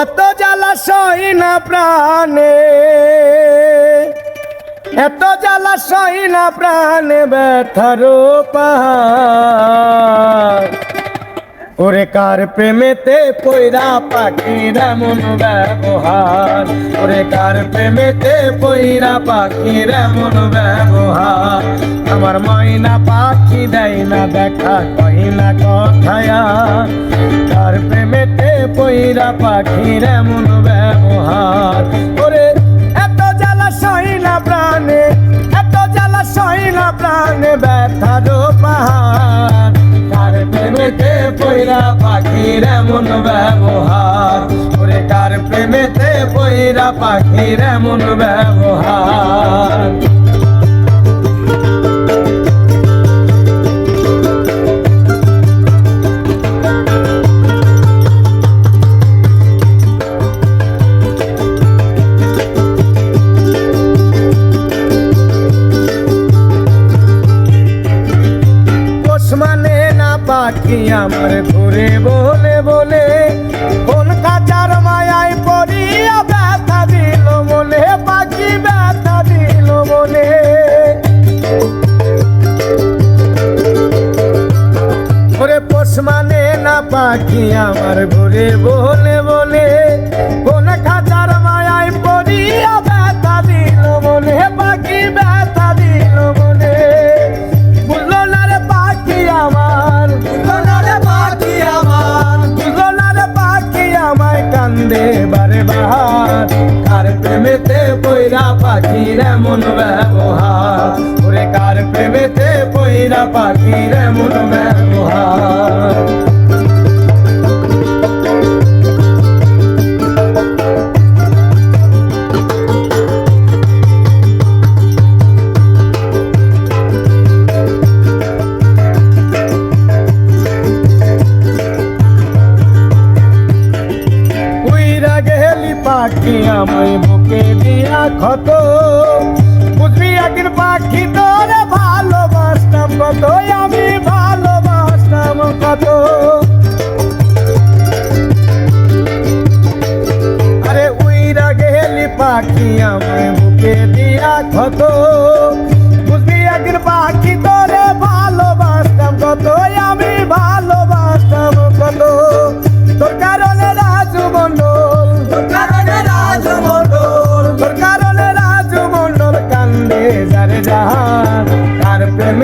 এত জ্বালা সই না প্রাণে, এত জ্বালা সই না প্রাণে ব্যথার ওরে কার প্রেমেতে পয়রা পাখির এমন ব্যবহার? ওরে কার প্রেমেতে পয়রা পাখির এমন ব্যবহার? আমার ময়না পাখি দেয় না, দেখা কই না কথায়া। পাখির এমন ব্যবহার। ওরে, এত জ্বালা না প্রাণে, এত জ্বালা না প্রাণে ব্যথার পাহাড়। কার প্রেমেতে পয়রা পাখির এমন ব্যবহার? ওরে, কার প্রেমেতে পয়রা পাখির এমন ব্যবহার? পাখি আমার ঘুরে বলে বলে কোন কাচার মায়ায় পড়িয়া ব্যথা দিল বলে পাখি ব্যথা দিল বলে ওরে পোষ মানে না পাখি, আমার ঘুরে বলে বলে প্রেমেতে পয়রা পাখির এমন ব্যবহার। ওরে কার প্রেমেতে পয়রা পাখির এমন ব্যবহার? ক্ষত বুঝবি একদিন পাখি তোরে ভালোবাসতাম কত আমি ভালোবাসতাম, কত? আরে উইরা গেলি পাখি আমায় বুকে দিয়া ক্ষত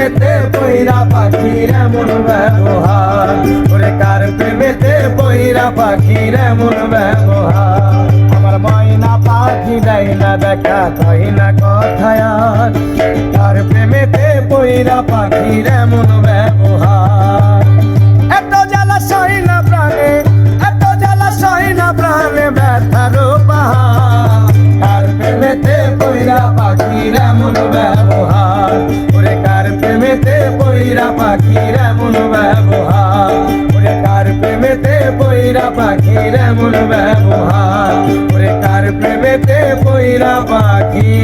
প্রেমেতে পয়রা পাখির এমন ব্যবহার। ওরে কার প্রেমেতে পয়রা পাখির এমন ব্যবহার? আমার ময়না পাখি দেয় না দেখা কই না কথায়ার কার প্রেমেতে পয়রা পাখির এমন ব্যবহার। এত জ্বালা সই না প্রাণে, এত জ্বালা সই না প্রাণে ব্যথার পাহাড় কার প্রেমেতে পয়রা পাখির এমন ব্যবহার। পইরা পাখির এমন ব্যবহার কার প্রেমেতে পইরা পাখি।